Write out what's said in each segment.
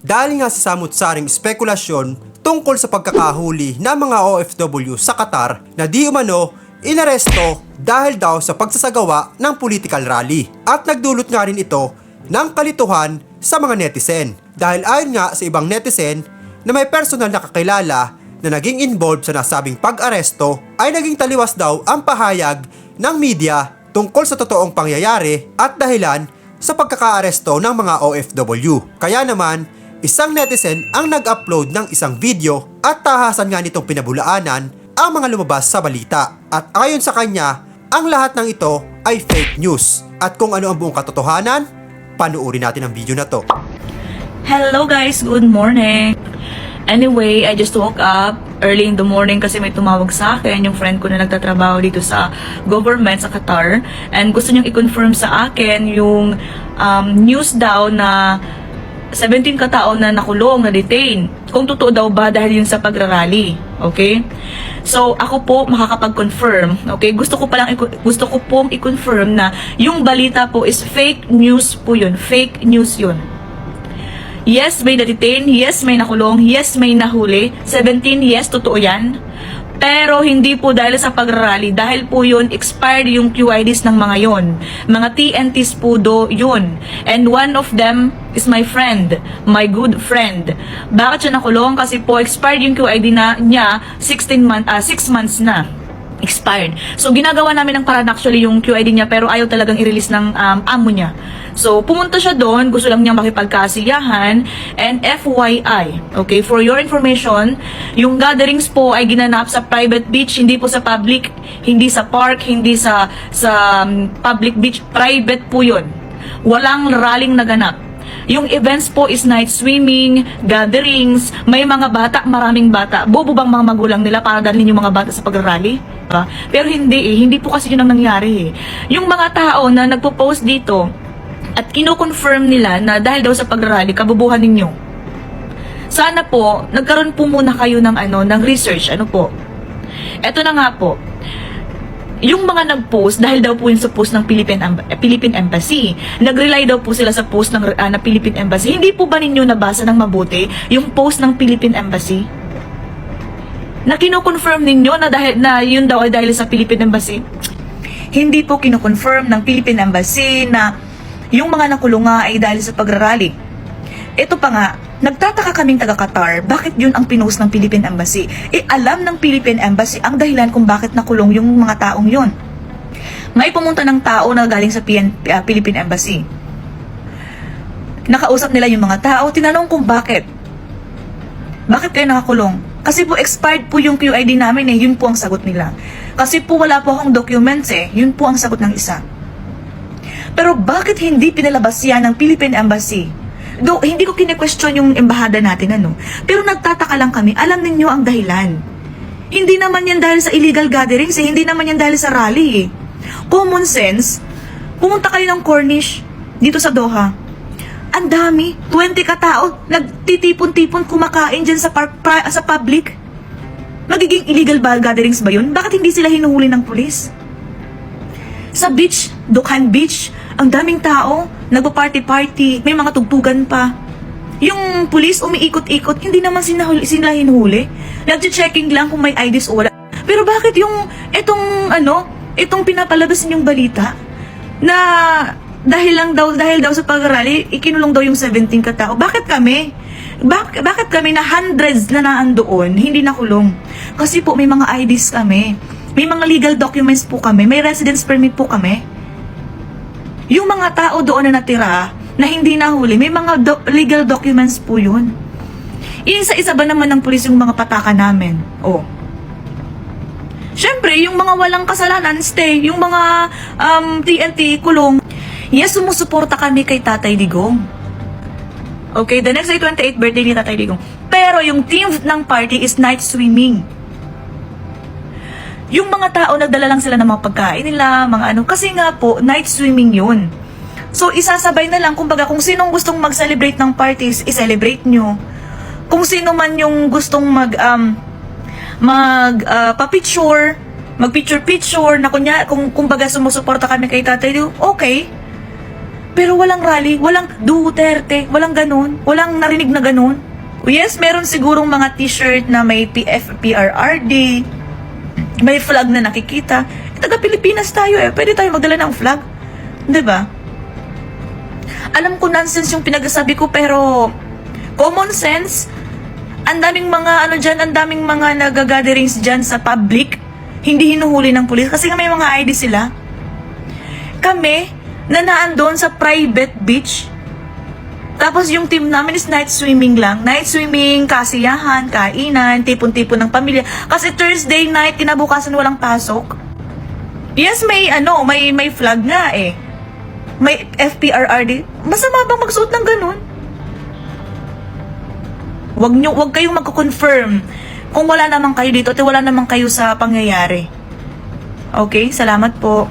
Dahil nga sa samut-saring spekulasyon tungkol sa pagkakahuli ng mga OFW sa Qatar na di umano inaresto dahil daw sa pagsasagawa ng political rally. At nagdulot nga rin ito ng kalituhan sa mga netizen. Dahil ayon nga sa ibang netizen na may personal na kakilala na naging involved sa nasabing pag-aresto ay naging taliwas daw ang pahayag ng media tungkol sa totoong pangyayari at dahilan sa pagkakaaresto ng mga OFW. Kaya naman, isang netizen ang nag-upload ng isang video at tahasan nga nitong pinabulaanan ang mga lumabas sa balita. At ayon sa kanya, ang lahat ng ito ay fake news. At kung ano ang buong katotohanan, panuuri natin ang video na to. Hello guys, good morning. Anyway, I just woke up early in the morning kasi may tumawag sa akin, yung friend ko na nagtatrabaho dito sa government sa Qatar. And gusto niyang i-confirm sa akin yung um, news daw na 17 katao na nakulong, na detain. Kung totoo daw ba dahil yun sa pagrarally. Okay? So, ako po makakapag-confirm. Okay? Gusto ko palang gusto ko pong i-confirm na yung balita po is fake news po yun. Fake news yun. Yes, may na-detain. Yes, may nakulong. Yes, may nahuli. 17, yes, totoo yan. Pero hindi po dahil sa pagrarally. Dahil po yun, expired yung QIDs ng mga yon. Mga TNTs po do yun. And one of them is my friend. My good friend. Bakit siya nakulong? Kasi po expired yung QID na niya 16 month, ah 6 months na expired. So, ginagawa namin ng paraan actually yung QID niya pero ayaw talagang i-release ng um, amo niya. So, pumunta siya doon, gusto lang niya makipagkasiyahan and FYI, okay, for your information, yung gatherings po ay ginanap sa private beach, hindi po sa public, hindi sa park, hindi sa sa um, public beach, private po yun. Walang rallying naganap. Yung events po is night swimming, gatherings, may mga bata, maraming bata. Bobo bang mga magulang nila para dalhin yung mga bata sa pagrally? Diba? Pero hindi eh, hindi po kasi yun ang nangyari eh. Yung mga tao na nagpo-post dito at kino-confirm nila na dahil daw sa pagrally, kabubuhan ninyo. Sana po, nagkaroon po muna kayo ng ano, ng research, ano po. Eto na nga po, yung mga nag-post dahil daw po yun sa post ng Philippine, eh, Philippine Embassy. Nag-rely daw po sila sa post ng ah, na Philippine Embassy. Hindi po ba ninyo nabasa ng mabuti yung post ng Philippine Embassy? Na kino-confirm ninyo na dahil na yun daw ay dahil sa Philippine Embassy? Hindi po kino-confirm ng Philippine Embassy na yung mga nakulong nga ay dahil sa pagrarally. Ito pa nga, nagtataka kaming taga Qatar, bakit yun ang pinost ng Philippine Embassy? Eh, alam ng Philippine Embassy ang dahilan kung bakit nakulong yung mga taong yun. May pumunta ng tao na galing sa PN, ah, Philippine Embassy. Nakausap nila yung mga tao, tinanong kung bakit. Bakit kayo nakakulong? Kasi po expired po yung QID namin eh, yun po ang sagot nila. Kasi po wala po akong documents eh, yun po ang sagot ng isa. Pero bakit hindi pinalabas yan ng Philippine Embassy? Do, hindi ko kine-question yung embahada natin ano. Pero nagtataka lang kami, alam ninyo ang dahilan. Hindi naman yan dahil sa illegal gatherings eh, hindi naman yan dahil sa rally eh. Common sense, pumunta kayo ng Cornish dito sa Doha. Ang dami, 20 katao, nagtitipon-tipon kumakain dyan sa, park, sa public. Magiging illegal ba gatherings ba yun? Bakit hindi sila hinuhuli ng pulis? Sa beach, Dukhan Beach, ang daming tao, nagpa-party-party, may mga tugtugan pa. Yung pulis umiikot-ikot, hindi naman sinahuli, sila hinuhuli. Nag-checking lang kung may IDs o wala. Pero bakit yung, etong, ano, itong pinapalabas ninyong balita, na dahil lang daw, dahil daw sa pag-rally, ikinulong daw yung 17 katao. Bakit kami? Bak bakit kami na hundreds na naan doon, hindi nakulong? Kasi po may mga IDs kami. May mga legal documents po kami. May residence permit po kami. Yung mga tao doon na natira, na hindi nahuli, may mga do- legal documents po yun. Isa-isa ba naman ng pulis yung mga pataka namin? Oh. Siyempre, yung mga walang kasalanan, stay. Yung mga um, TNT, kulong. Yes, sumusuporta kami kay Tatay Digong. Okay, the next day, 28th birthday ni Tatay Digong. Pero yung theme ng party is night swimming. Yung mga tao, nagdala lang sila ng mga pagkain nila, mga ano. Kasi nga po, night swimming yun. So, isasabay na lang, kumbaga, kung sinong gustong mag-celebrate ng parties, i-celebrate nyo. Kung sino man yung gustong mag, um, mag, uh, pa-picture, mag-picture-picture, na kunya, kung, kumbaga, sumusuporta kami kay tatay, okay. Pero walang rally, walang Duterte, walang ganun, walang narinig na ganun. Yes, meron sigurong mga t-shirt na may PF, PRRD, may flag na nakikita. Eh, taga Pilipinas tayo eh, pwede tayo magdala ng flag. ba? Alam ko nonsense yung pinagsasabi ko pero common sense. Ang daming mga ano diyan, ang daming mga nagagatherings diyan sa public. Hindi hinuhuli ng pulis kasi nga may mga ID sila. Kami na naan doon sa private beach. Tapos yung team namin is night swimming lang. Night swimming, kasiyahan, kainan, tipon-tipon ng pamilya. Kasi Thursday night, kinabukasan walang pasok. Yes, may ano, may may flag nga eh. May FPRRD. Masama bang magsuot ng ganun? Wag nyo, wag kayong magko-confirm kung wala naman kayo dito at wala naman kayo sa pangyayari. Okay, salamat po.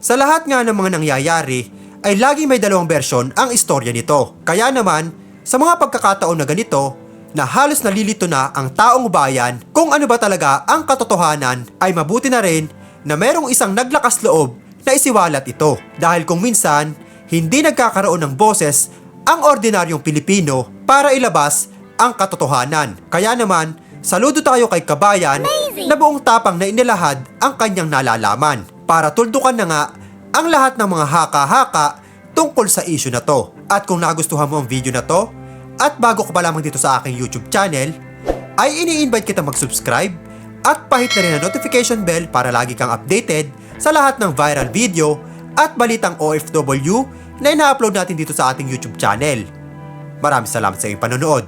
Sa lahat nga ng mga nangyayari, ay laging may dalawang bersyon ang istorya nito. Kaya naman, sa mga pagkakataon na ganito, na halos nalilito na ang taong bayan kung ano ba talaga ang katotohanan, ay mabuti na rin na merong isang naglakas loob na isiwalat ito. Dahil kung minsan, hindi nagkakaroon ng boses ang ordinaryong Pilipino para ilabas ang katotohanan. Kaya naman, saludo tayo kay Kabayan na buong tapang na inilahad ang kanyang nalalaman para tuldukan na nga ang lahat ng mga haka-haka tungkol sa issue na to. At kung nagustuhan mo ang video na to, at bago ka pa lamang dito sa aking YouTube channel, ay ini-invite kita mag-subscribe at pahit na rin ang notification bell para lagi kang updated sa lahat ng viral video at balitang OFW na ina-upload natin dito sa ating YouTube channel. Maraming salamat sa iyong panonood.